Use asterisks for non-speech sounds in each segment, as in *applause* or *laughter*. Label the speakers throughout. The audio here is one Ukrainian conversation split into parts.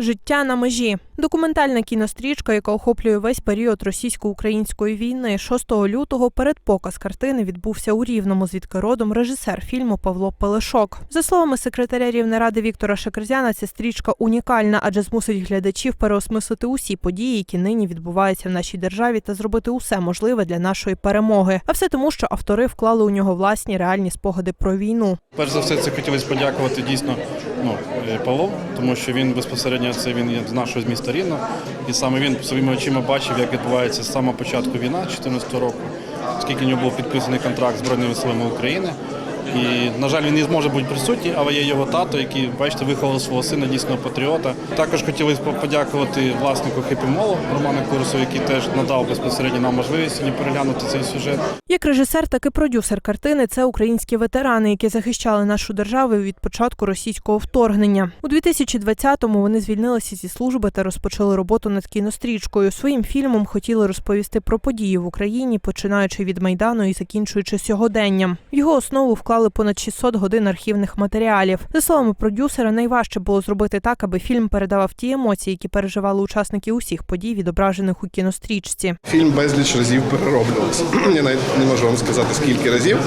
Speaker 1: Життя на межі документальна кінострічка, яка охоплює весь період російсько-української війни. 6 лютого передпоказ картини відбувся у Рівному, звідки родом режисер фільму Павло Пелешок. За словами секретаря Рівнеради Віктора Шекерзяна, ця стрічка унікальна, адже змусить глядачів переосмислити усі події, які нині відбуваються в нашій державі, та зробити усе можливе для нашої перемоги. А все тому, що автори вклали у нього власні реальні спогади про війну.
Speaker 2: Перш за все, це хотілося подякувати дійсно ну, е, Павлу, тому що він безпосередньо це він є з нашого міста Рівно. І саме він своїми очима бачив, як відбувається з самого початку війна 2014 року, оскільки в нього був підписаний контракт з Збройними силами України. І, на жаль, він не зможе бути присутній, але є його тато, який, бачите, виховав свого сина дійсного патріота. Також хотілося б подякувати власнику Хепі Молу Роману Курсу, який теж надав безпосередньо нам можливість сьогодні переглянути цей сюжет.
Speaker 1: Як режисер, так і продюсер картини це українські ветерани, які захищали нашу державу від початку російського вторгнення. У 2020-му вони звільнилися зі служби та розпочали роботу над кінострічкою. Своїм фільмом хотіли розповісти про події в Україні, починаючи від майдану і закінчуючи сьогоденням. Його основу вклали понад 600 годин архівних матеріалів. За словами продюсера, найважче було зробити так, аби фільм передавав ті емоції, які переживали учасники усіх подій, відображених у кінострічці.
Speaker 3: Фільм безліч разів перероблювався. *clears throat* Я навіть не можу вам сказати, скільки разів.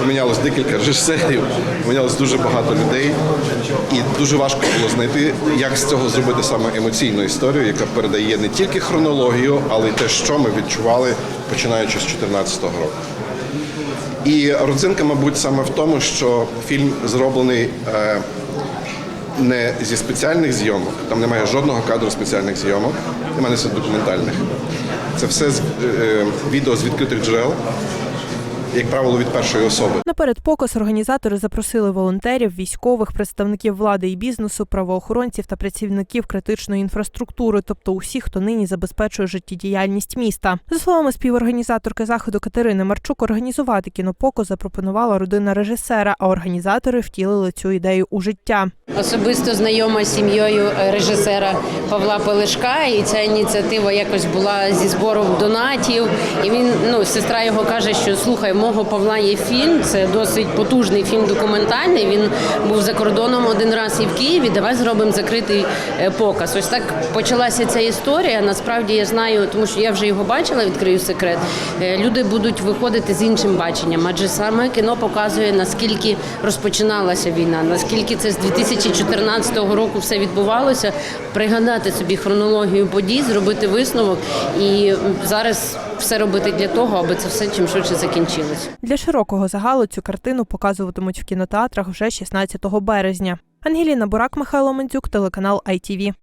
Speaker 3: Помінялось декілька режисерів, помінялось дуже багато людей, і дуже важко було знайти, як з цього зробити саме емоційну історію, яка передає не тільки хронологію, але й те, що ми відчували починаючи з 2014 року. І родзинка, мабуть, саме в тому, що фільм зроблений е, не зі спеціальних зйомок, там немає жодного кадру спеціальних зйомок, немає документальних. Це все з, е, відео з відкритих джерел, як правило, від першої особи.
Speaker 1: На передпоказ організатори запросили волонтерів, військових, представників влади і бізнесу, правоохоронців та працівників критичної інфраструктури, тобто усіх, хто нині забезпечує життєдіяльність міста. За словами співорганізаторки заходу Катерини Марчук, організувати кінопоказ запропонувала родина режисера, а організатори втілили цю ідею у життя.
Speaker 4: Особисто знайома з сім'єю режисера Павла Пелешка, і ця ініціатива якось була зі збором донатів. І він ну сестра його каже, що слухай, мого Павла є фільм. Це досить потужний фільм документальний. Він був за кордоном один раз і в Києві. Давай зробимо закритий е, показ. Ось так почалася ця історія. Насправді я знаю, тому що я вже його бачила. Відкрию секрет. Е, Люди будуть виходити з іншим баченням, адже саме кіно показує наскільки розпочиналася війна, наскільки це з 2014 року все відбувалося. Пригадати собі хронологію подій, зробити висновок і зараз все робити для того, аби це все чим швидше закінчилось.
Speaker 1: Для широкого загалу цю картину показуватимуть в кінотеатрах вже 16 березня. Ангеліна Бурак, Михайло Мандзюк, телеканал ITV.